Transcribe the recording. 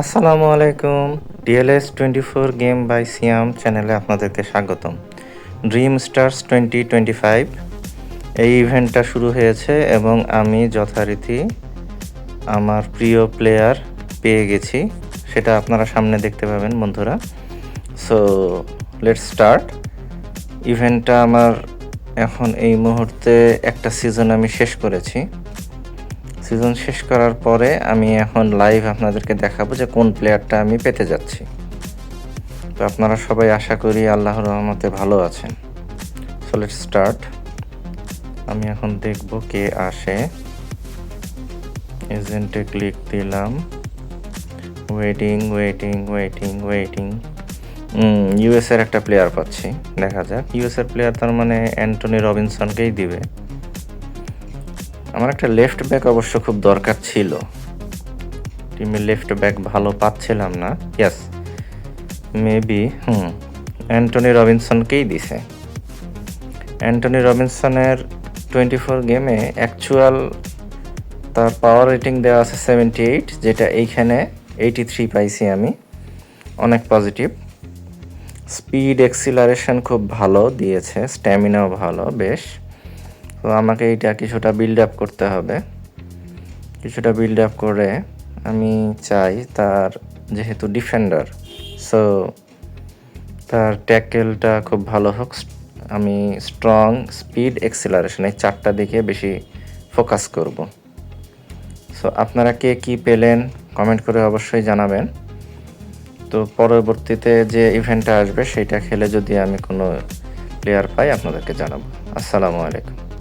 আসসালামু আলাইকুম। DLS twenty four game by Siam চ্যানেলে আপনাদেরকে স্বাগতম। Dream stars twenty twenty five এই ইভেন্টটা শুরু হয়েছে এবং আমি যথারীতি আমার প্রিয় প্লেয়ার পেয়ে গেছি। সেটা আপনারা সামনে দেখতে পাবেন বন্ধুরা। সো লেটস স্টার্ট ইভেন্টটা আমার এখন এই মুহূর্তে একটা সিজন আমি শেষ করেছি। সিজন শেষ করার পরে আমি এখন লাইভ আপনাদেরকে দেখাবো যে কোন প্লেয়ারটা আমি পেতে যাচ্ছি। তো আপনারা সবাই আশা করি আল্লাহর রহমতে ভালো আছেন। সো লেট স্টার্ট আমি এখন দেখব কে আসে। এজেন্টে ক্লিক দিলাম। Waiting waiting waiting waiting US এর একটা প্লেয়ার পাচ্ছি, দেখা যাক। ইউএস এর প্লেয়ার তার মানে অ্যান্টনি রবিনসনকেই দিবে। আমার একটা লেফট ব্যাক অবশ্য খুব দরকার ছিল। টিমে লেফট ব্যাক ভালো পাচ্ছিলাম না। ইয়াস মেবি হুম অ্যান্টনি রবিনসনকেই দিছে। অ্যান্টনি রবিনসনের টোয়েন্টি ফোর গেমে অ্যাকচুয়াল তার পাওয়ার রেটিং দেওয়া আছে সেভেন্টি এইট যেটা এইখানে এইটি থ্রি পাইছি আমি। অনেক পজিটিভ স্পিড এক্সিলারেশন খুব ভালো দিয়েছে স্ট্যামিনাও ভালো, বেশ। তো আমাকে এইটা কিছুটা বিল্ড আপ করতে হবে। কিছুটা বিল্ড আপ করে আমি চাই তার যেহেতু ডিফেন্ডার সো তার ট্যাকেলটা খুব ভালো হোক, আমি স্ট্রং স্পিড এক্সেলারেশন এই চারটা দিকে বেশি ফোকাস করব। সো আপনারা কে কী পেলেন কমেন্ট করে অবশ্যই জানাবেন। তো পরবর্তীতে যে ইভেন্টটা আসবে সেইটা খেলে যদি আমি কোনো প্লেয়ার পাই, আপনাদেরকে জানাব। আসসালামু আলাইকুম।